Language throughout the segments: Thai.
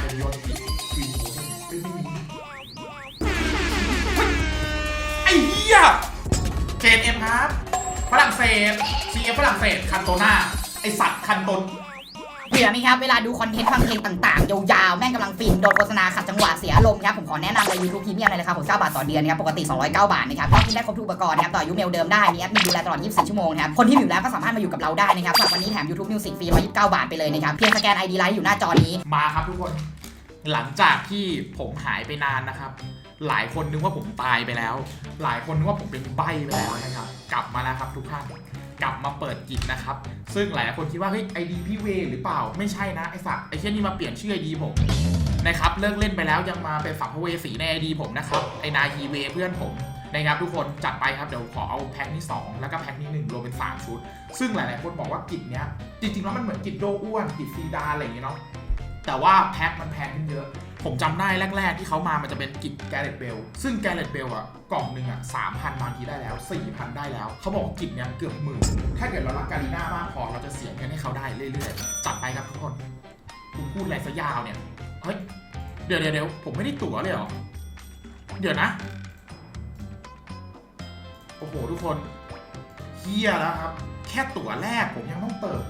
เป็นโยนอีกควีนโอเฮ้ยไอ้เหี้ยเจนเอ็มครับ ฝรั่งเศส CF ฝรั่งเศสคันโตนาไอสัตว์คันโตน บื่อไหมครับ เวลาดูคอนเทนต์ฟังเพลงต่างๆ ยาวๆ แม่งกำลังฟิน โดนโฆษณาขัดจังหวะเสียอารมณ์ครับ ผมขอแนะนำเลย YouTube Premium เลยนะครับผม9บาทต่อเดือนนะครับ ปกติ 209 บาทนะครับก็กินได้ครบทุกอุปกรณ์นะครับ ต่ออายุเมลเดิมได้มีแอดมินดูแลตลอด 24 ชั่วโมงนะครับ คนที่อยู่แล้วก็สามารถมาอยู่กับเราได้นะครับสำหรับวันนี้แถม YouTube Music ฟรี129 บาทไปเลยนะครับ เพียงสแกน ID ไลน์อยู่หน้าจอนี้ มาครับทุกคน หลังจากที่ผมหายไปนานนะครับ หลายคนนึกว่าผมตายไปแล้ว หลายคนนึกว่าผมเป็นใบ้ไปแล้วนะครับ กลับมาแล้วครับทุกท่าน กลับมาเปิดกิจนะครับ ซึ่งหลายคนคิดว่าเฮ้ยไอดีพี่เวหรือเปล่าไม่ใช่นะไอสัตว์ไอเช่นนี้มาเปลี่ยนชื่อไอดีผมนะครับเลิกเล่นไปแล้วยังมาเป็นสัมภเวสีในไอดีผมนะครับไอนาฮีเวเพื่อนผมนะครับทุกคนจัดไปครับเดี๋ยวขอเอาแพ็คที่ 2 แล้วก็แพ็คที่1รวมเป็น 3 ชุด ซึ่งหลายๆคนบอกว่ากิจเนี้ยจริงๆแล้วมันเหมือนกิจโดอ้วนกิจซีดาอะไรอย่างเงี้ยเนาะแต่ว่าแพ็คมันแพงขึ้นเยอะ ผมจำได้แรก ๆ ที่เขามามันจะเป็นกิจแกเรตเบลซึ่งแกเรตเบลอะกล่องหนึ่งอะสามพันบางทีได้แล้วสี่พันได้แล้ว เขาบอกกิจเนี้ยเกือบหมื่น ถ้าเกิดเรารักการีน่ามากพอเราจะเสียเงินให้เขาได้เรื่อยๆ จัดไปครับทุกคนคุณพูดอะไรซะยาวเนี่ย เฮ้ย เดี๋ยวเดี๋ยวผมไม่ได้ตั๋วเลยเหรอ เดี๋ยวนะ โอ้โหทุกคนเฮียแล้วครับ แค่ตั๋วแรกผมยังต้องเปิด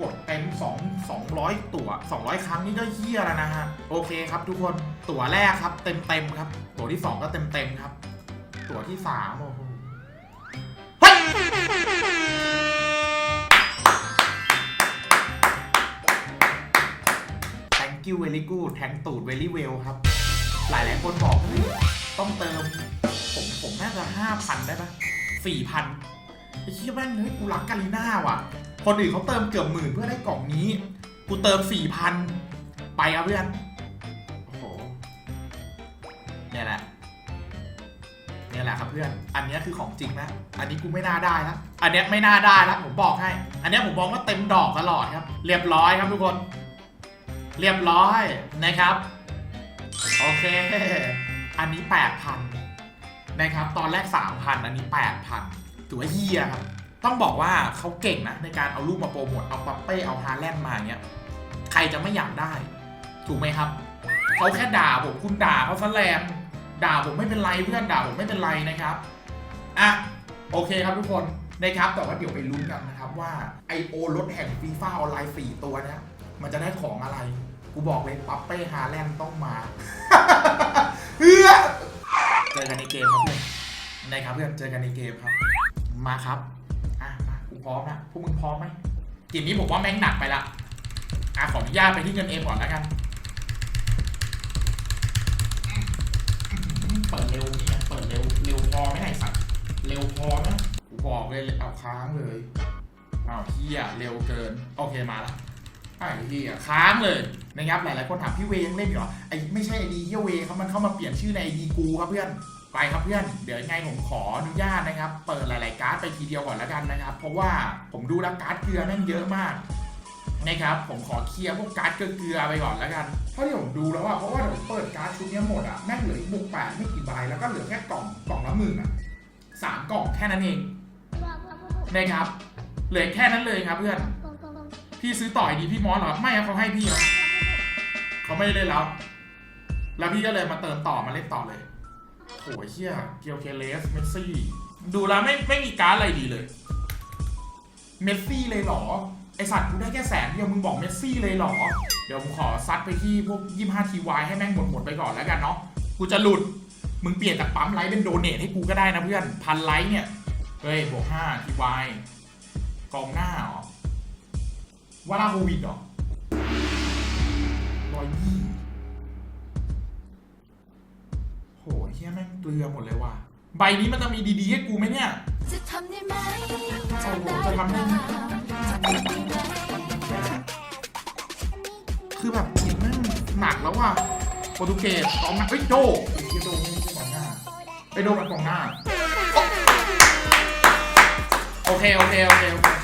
กดเต็ม2 200 ตั๋ว 200 ครั้งนี่ก็เฮี้ยแล้วนะฮะ โอเคครับทุกคน ตั๋วแรกครับ เต็มเต็มครับ ตั๋วที่ 2 ก็เต็มเต็มครับ ตั๋วที่3โอ้โหเฮ้ย thank you very good แทงตูด very well ครับ หลายหลายคนบอกต้องเติม ผมผมน่าจะ 5,000 ได้ปะ4,000 ไอ้เหี้ยแม่งเฮ้ยกูรักกาลิน่าว่ะ คนอื่นเขาเติมเกือบหมื่นเพื่อได้กล่องนี้ กูเติมสี่พันไปครับเพื่อนโอ้โหเนี่ยแหละเนี่ยแหละครับเพื่อน อันนี้คือของจริงนะ อันนี้กูไม่น่าได้แล้วอันนี้ไม่น่าได้แล้วผมบอกให้ อันนี้ผมบอกว่าเต็มดอกตลอดครับ เรียบร้อยครับทุกคน เรียบร้อยนะครับ โอเค อันนี้แปดพันนะครับ ตอนแรกสามพันอันนี้แปดพัน ถือว่าเฮียครับ ต้องบอกว่าเขาเก่งนะ ในการเอารูปมาโปรโมทเอาปัปเป้เอาฮาแลนด์มาเงี้ยใครจะไม่อยากได้ ถูกไหมครับเขาแค่ด่าผมคุณด่าเขาซะแรงด่าผมไม่เป็นไรเพื่อนด่าผมไม่เป็นไรนะครับอะโอเคครับทุกคนนะครับแต่ว่าเดี๋ยวไปลุ้นกันนะครับว่าไอโอรถแห่งฟีฟ่าออนไลน์4ตัวเนี้ยมันจะได้ของอะไร กูบอกเลยปัปเป้ฮาแลนด์ต้องมาเฮ้ยเจอกันในเกมครับเพื่อนนะครับเพื่อนเจอกันในเกมครับ มาครับ อะมากูพร้อมนะพวกมึงพร้อมไหมเกมนี้ผมว่าแม่งหนักไปละ อะขออนุญาตไปที่เงินเอ็มก่อนแล้วกัน เปิดเร็วนี่ไงเปิดเร็ว เร็วพอไหมไหนสัตว์ เร็วพอไหมกูบอกเลยเอาค้างเลยเอาเฮียเร็วเกิน โอเคมาละไอ้เฮียค้างเลยนะครับหลายๆคนถามพี่เวยังเล่นอยู่เหรอไอ้ไม่ใช่ไอ้ดีเฮียเวครับมันเข้ามาเปลี่ยนชื่อในไอดีกูครับเพื่อน ไปครับเพื่อนเดี๋ยวยังไงผมขออนุญาตนะครับ เปิดหลาย ๆ การ์ดไปทีเดียวก่อนแล้วกันนะครับ เพราะว่าผมดูแล้วการ์ดเกลือแม่งเยอะมากนะครับผมขอเคลียร์พวกการ์ดเกลือไปก่อนแล้วกันเท่าที่ผมดูแล้วอะเพราะว่าเดี๋ยวเปิดการ์ดชุดนี้หมดอะแม่งเหลืออีกบุกแปดไม่กี่ใบแล้วก็เหลือแค่กล่องกล่องละหมื่นอะสามกล่องแค่นั้นเองนะครับเหลือแค่นั้นเลยครับเพื่อนพี่ซื้อต่อไอดีพี่มอสเหรอไม่ครับเขาให้พี่เขาไม่ได้เล่นแล้วแล้วพี่ก็เลยมาเติมต่อมาเล่นต่อเลย โหเชี่ยเกียวเคเลส เมสซี่ ดูแล้วไม่ไม่มีการดอะไรดีเลย เมสซี่เลยเหรอ ไอสัตว์กูได้แค่แสนเดียวมึงบอกเมสซี่เลยเหรอ เดี๋ยวผมขอซัดไปที่พวก 25 ทีวายให้แม่งหมดหมดไปก่อนแล้วกันเนาะ กูจะหลุด มึงเปลี่ยนจากปั๊มไลท์เป็นโดเนทให้กูก็ได้นะเพื่อน พันไลท์เนี่ย เฮ้ยบวก5ทีวายกองหน้าเหรอวาลาโควิดหรอร้อยยี่ ยแม่งเกลือหมดเลยว่ะ ใบนี้มันจะมีดีๆให้กูไหมเนี่ย จะทำได้ไหมโอ้โหจะทำได้ไหมคือแบบทีมแม่งหนักแล้วว่ะโปรตุเกสกองหน้าเฮ้ยโดไอ้เหี้ยโดไม่ใช่กองหน้าไปโดมันกองหน้า โอเค โอเค โอเคโอเค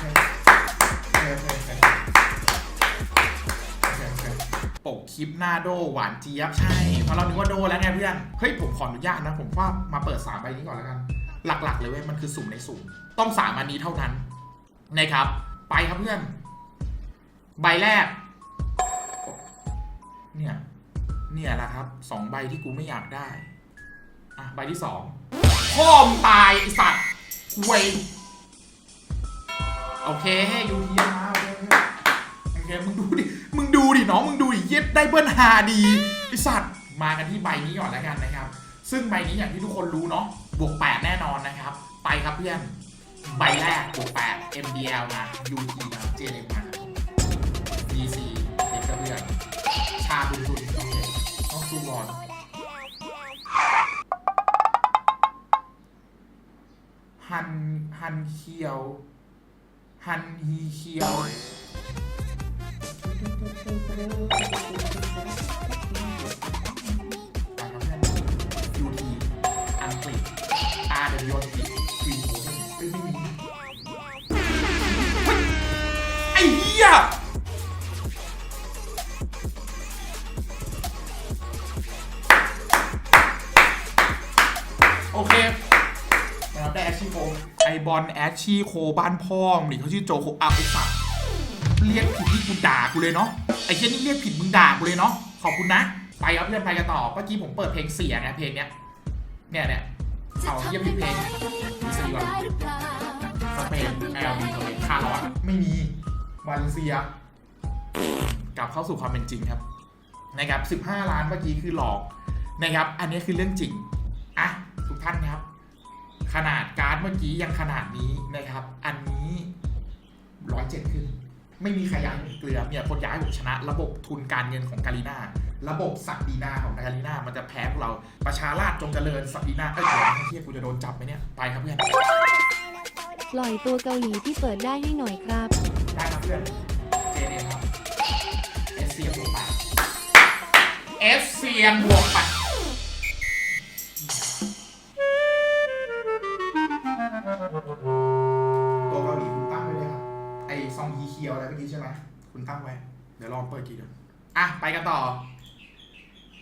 ลิปหน้าโดหวานเจี๊ยบใช่เพราะเรานึกว่าโดแล้วไงเพื่อนเฮ้ยผมขออนุญาตนะผมว่ามาเปิดสามใบนี้ก่อนแล้วกัน หลักๆ เลยเว้ยมันคือสุ่มในสุ่มต้องสามอันนี้เท่านั้นนะครับ ไปครับเพื่อน ใบแรก เนี่ย เนี่ยแหละครับสองใบที่กูไม่อยากได้อะใบที่สองพ่อมตายไอสัตว์เวยโอเคยูทีมาโอเคโอเคมึงดูดิ ดูดิน้องมึงดูดิเย็ดได้เบิ้ลฮาดีไอสัตว์มากันที่ใบนี้ก่อนแล้วกันนะครับ ซึ่งใบนี้อย่างที่ทุกคนรู้เนาะบวก 8 แน่นอนนะครับ ไปครับเพื่อนใบแรกบวก 8 MDL มา UT มา JLM มา DC เด็กกระเพื่อนชาดุนดุนโอเคต้องสู้ก่อนฮันฮันเคียวฮันฮีเคียว ยูทีอังกฤษอาร์เดนยอนติฟรีโคเดนเอ้ยไม่มีเฮ้ยไอ้เหี้ยโอเคนะครับได้แอชชี่โคไอบอลแอชชีโคบ้านพ่อมนี่เขาชื่อโจโคอาไอสัตว์ เรียกผิดที่กูด่ากูเลยเนาะไอ้เช่นนี่เรียกผิดมึงด่ากูเลยเนาะขอบคุณนะ ไปครับเพื่อนไปกันต่อเมื่อกี้ผมเปิดเพลงเสียไงเพลงเนี้ยเนี่ยเนี่ยเอาเยี่ยมผิดเพลงมีซีก่อนสเปนแอลมีสเปนคาร์ลอสไม่มีวาเลนเซียกลับเข้าสู่ความเป็นจริงครับนะครับ 15 ล้านเมื่อกี้คือหลอกนะครับ อันนี้คือเรื่องจริงอะทุกท่านครับ ขนาดการ์ดเมื่อกี้ยังขนาดนี้นะครับ อันนี้ร้อยเจ็ดขึ้น ไม่มีใครอยากให้ผมเกลือเนี่ยคนอยากให้ผมชนะ ระบบทุนการเงินของการีนาระบบสักดีนาของการีนามันจะแพ้พวกเราประชาราชจงเจริญสักดีนาเอ้ยเดี๋ยวไอ้เฮียกูจะโดนจับไหมเนี่ยไปครับเพื่อนปล่อยตัวเกาหลีที่เปิดได้ให้หน่อยครับ ได้ครับเพื่อนเจเนครับเอสเซียบวกไปเอสเซียบวกไปตั ตั้งไว้ เดี๋ยวลองเปิดกี่ดี๋ยวอะ ไปกันต่อ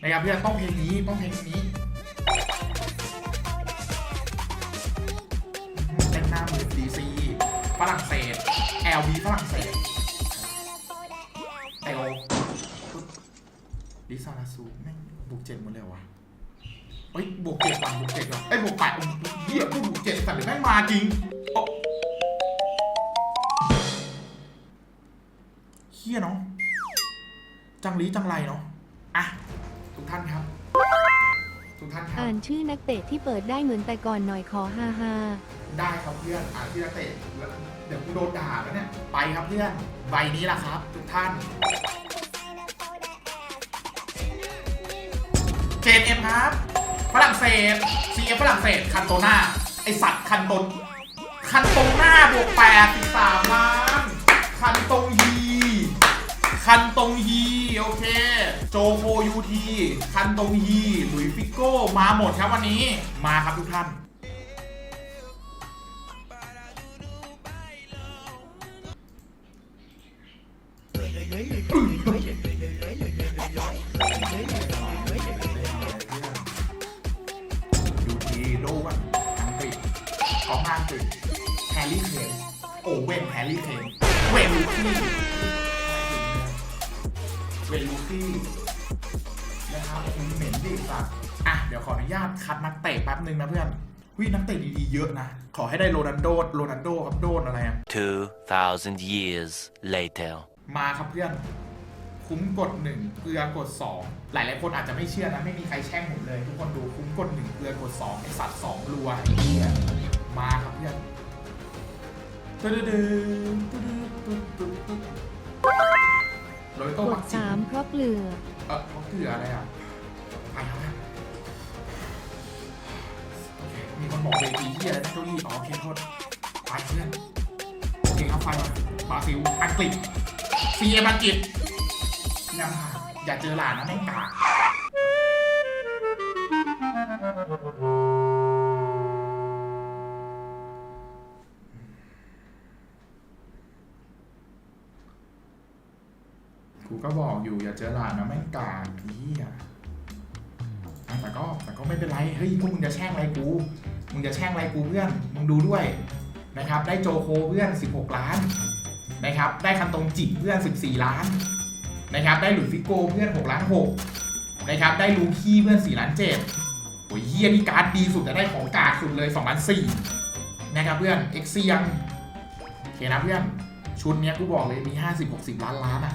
นะครับเพื่อนต้องเพลงนี้ต้องเพลงนี้เต้นหน้ามือดีซีฝรั่งเศส LV ฝรั่งเศสเตลลิซาลาซูแม่งบวกเจ็ดหมดเลยวะเอ้ยบวกเจ็ดว่ะบวกเจ็ดว่ะเอ้ยบวกแปดเยเหี้ยกูบวกเจ็ดแต่แม่งมาจริง เฮียเนาะจังลีจังไรเนาะอะทุกท่านครับ ทุกท่านครับ อ่านชื่อนักเตะที่เปิดได้เหมือนแต่ก่อนหน่อยขอฮาฮาได้ครับเพื่อนอ่านที่นักเตะแล้วเดี๋ยวกูโดนด่าแล้วเนี่ยไปครับเพื่อนใบนี้ล่ะครับ ทุกท่านเจนเอ็มครับฝรั่งเศสซีเอฝรั่งเศสคันโตนาไอสัตว์คันตนคันตรงหน้าบวกแปดสิบสามล้านคันตรงฮี คันตงฮี โอเค โจโคยูที คันตงฮี หลุยฟิโก้ มาหมดครับวันนี้ มาครับทุกท่าน ยูทีโดวันอังกฤษกองหน้าอังกฤษแฮร์รี่เคนโอเวนแฮร์รี่เคนเวนลูคี้ เวนลูคี้นะครับคุณเหม็นดิสัตว์อะ เดี๋ยวขออนุญาตคัดนักเตะแป๊บนึงนะเพื่อนวินักเตะดีๆเยอะนะ ขอให้ได้โรนัลโดโรนัลโดครับโดนอะไรอะ2,000 years later. มาครับเพื่อนคุ้มกดหนึ่งเกลือกดสองหลายหลายๆคนอาจจะไม่เชื่อนะ ไม่มีใครแช่งผมเลย ทุกคนดูคุ้มกดหนึ่งเกลือกดสองไอสัตว์สองรัวไอ้เหี้ยมาครับเพื่อนตึ๊ดตึ๊ดตึ๊ดตึ๊ดตึ๊ดตึ๊ด โรยโต้กบัดกจิสามเพราะเกลือ เออเขาเกลืออะไรอะไปครับโอเคมีคนบอกเวทีที่อะไรนะเก้าอี้อ๋อโอเคโทษไปเพื่อนโอเคครับไฟมาบราซิลอังกฤษซีเออังกฤษนำผ่านอย่าเจอหลานนะแม่งกาก ก็บอกอยู่อย่าเจอหลานนะแม่งกากพี่อะแต่ก็แต่ก็ไม่เป็นไรเฮ้ยพวกมึงจะแช่งอะไรกูมึงจะแช่งอะไรกูเพื่อนมึงดูด้วยนะครับ ได้โจโคเพื่อน 16 ล้านนะครับ ได้คันตรงจิบเพื่อน 14 ล้านนะครับ ได้หลุยฟิโก้เพื่อน 6 ล้าน6นะครับ ได้ลูคี้เพื่อน 4 ล้านเจ็ดโอ้ยเฮียนี่การ์ดดีสุดจะได้ของกากสุดเลย2ล้านสี่นะครับเพื่อนเอ็กเซียงโอเคนะเพื่อนชุดเนี้ยกูบอกเลยมี 50-60 ล้านล้านอะ